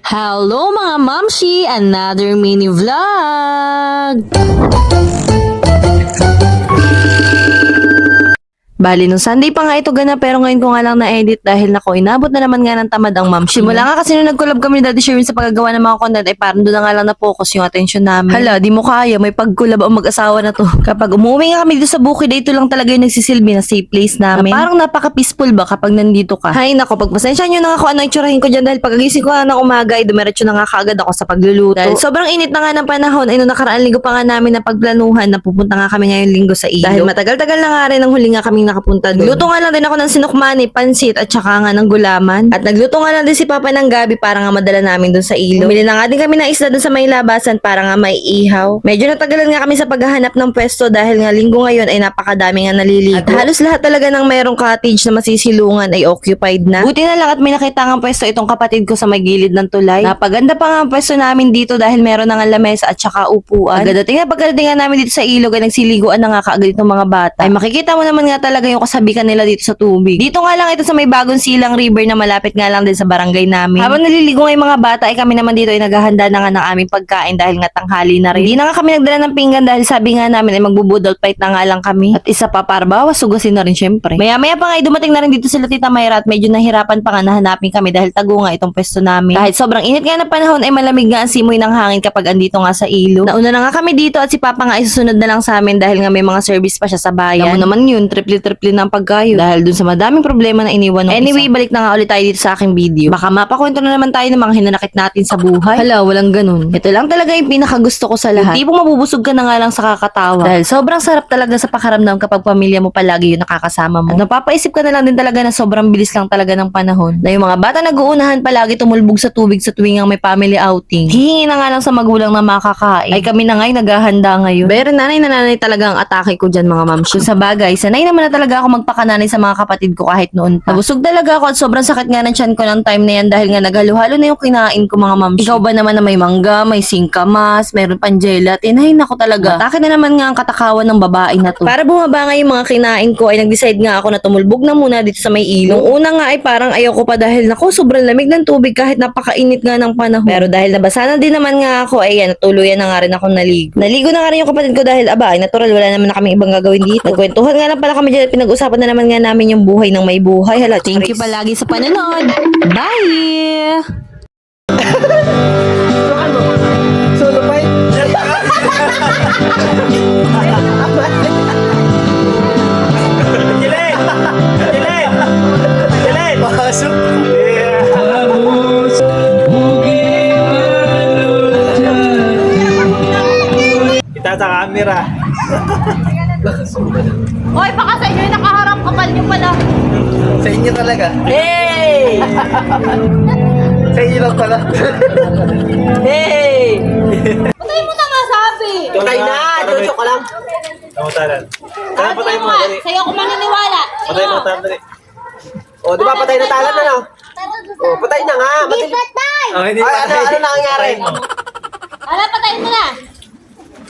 Hello mga mamshi! Another mini vlog! Bali, nung Sunday pa nga ito ganap pero ngayon ko nga lang na-edit dahil nako, inabot na naman nga ng tamad ang mamshi. Simula nga kasi nung nag-collab kami ni Daddy Sherwin sa paggagawa ng mga content ay parang doon na nga lang na-focus yung attention namin. Hala, di mo kaya, may pag-collab ang mag-asawa na to. Kapag umuwi nga kami dito sa bukid, ito lang talaga yung nagsisilbi na safe place namin. Na parang napaka-peaceful ba kapag nandito ka. Hay nako, pagpasensya nyo na nga kung ano itsurahin ko dyan dahil pagagising ko nga ng umaga ay dumiretso na nga kaagad ako sa pagluluto. Dahil sobrang init na nga ng panahon ay nung nakaraan linggo pa nga namin na pagplanuhan na pupunta nga kami ngayong linggo sa ilog. Dahil matagal-tagal na nga rin ang huli nga kaming nakapunta doon. Luto nga lang din ako ng sinukmani, pansit at saka nga ng gulaman. At nagluto nga lang din si Papa ng gabi para nga madala namin doon sa ilog. Bumili na nga din kami ng isda doon sa may labasan para nga may ihaw. Medyo natagalan nga kami sa paghahanap ng pwesto dahil nga linggo ngayon ay napakadami nga naliligo. At halos lahat talaga ng mayroong cottage na masisilungan ay occupied na. Buti na lang at may nakita nga pwesto itong kapatid ko sa may gilid ng tulay. Napaganda pa nga ang pwesto namin dito dahil meron na nga lamesa at saka upuan. Pagdating na pagdating nga namin dito sa ilog ay nagsiliguan na nga kaagad itong mga bata. Ay makikita mo naman nga talaga yung kasabikan nila dito sa tubig. Dito nga lang ito sa may bagong silang river na malapit nga lang din sa barangay namin. Habang naliligo nga mga bata ay kami naman dito ay naghahanda na nga ng aming pagkain dahil nga tanghali na rin. Hindi na nga kami nagdala ng pinggan dahil sabi nga namin ay magbubudol fight na nga lang kami. At isa pa para bawas sugasin na rin syempre. Maya maya pa nga ay dumating na rin dito sila Tita Mayra at medyo nahirapan pa nga nahanapin kami dahil tago nga itong pwesto namin. Kahit sobrang init nga ng panahon ay malamig nga ang simoy ng hangin kapag andito nga sa ilog. Nauna na nga kami dito at si Papa nga ay susunod na lang sa amin dahil nga may mga service pa siya sa bayan. Alam mo naman yun, triple-triple na ang pagkayo. Dahil dun sa madaming problema na iniwan ng Anyway, balik na nga ulit tayo dito sa aking video. Baka mapakwento na naman tayo ng mga hinanakit natin sa buhay. Hala, walang ganun. Ito lang talaga yung pinakagusto ko sa lahat. Yung tipong mabubusog ka na nga lang sa kakatawa. Dahil sobrang sarap talaga sa pakaramdam kapag pamilya mo palagi yung nakakasama mo. At napapaisip ka na lang din talaga na sobrang bilis lang talaga ng panahon. Na yung mga bata nag-uunahan palagi tumulbog sa tubig sa tuwing ang may family outing. Hihingi na nga lang sa magulang na makakain. Ay kami na nga'y naghahanda ngayon. Pero nanay na nanay talaga ang atake ko dyan mga ma'am. Sa bagay, sanay naman na talaga ako magpakananay sa mga kapatid ko kahit noon pa. Nabusog talaga ako at sobrang sakit nga ng tiyan ko ng time na yan dahil nga naghalo-halo na yung kinain ko mga ma'am. Ikaw ba naman na may mangga, may singkamas, meron pang gelatin? Ay nako talaga. Atake na naman nga ang katakawan ng babae na to. Para bumaba nga yung mga kinain ko ay nag-decide nga ako na tumulbog na muna dito sa may ilog. Nung una nga ay parang ayaw ko pa dahil nako sobrang lamig ng tubig kahit napakainit nga ng panahon. Pero dahil nabasa na din naman nga ako ay yan, natuluyan na nga rin ako naligo. Naligo na nga rin yung kapatid ko dahil aba ay natural wala naman na kaming ibang gagawin dito. Nagkwentuhan nga lang pala kami dyan pinag-usapan na naman nga namin yung buhay ng may buhay. Hala, thank you palagi sa panonood. Bye! Solo fight? Pasok! Kita sa camera. Hoy, baka pala. Sa inyo talaga. Hey! Sa inyo lang pala. Hey! Patay mo na nga sabi! Patay na! Jojo ka lang. Namutalan. Kaya patay mo. sa'yo ako maniniwala. Patay mo. Dali. O, di ba patay na talan na no? O, patay na nga. Hindi patay! Oh, hindi Ay, ano, ano nangyari? Ala, patayin mo na.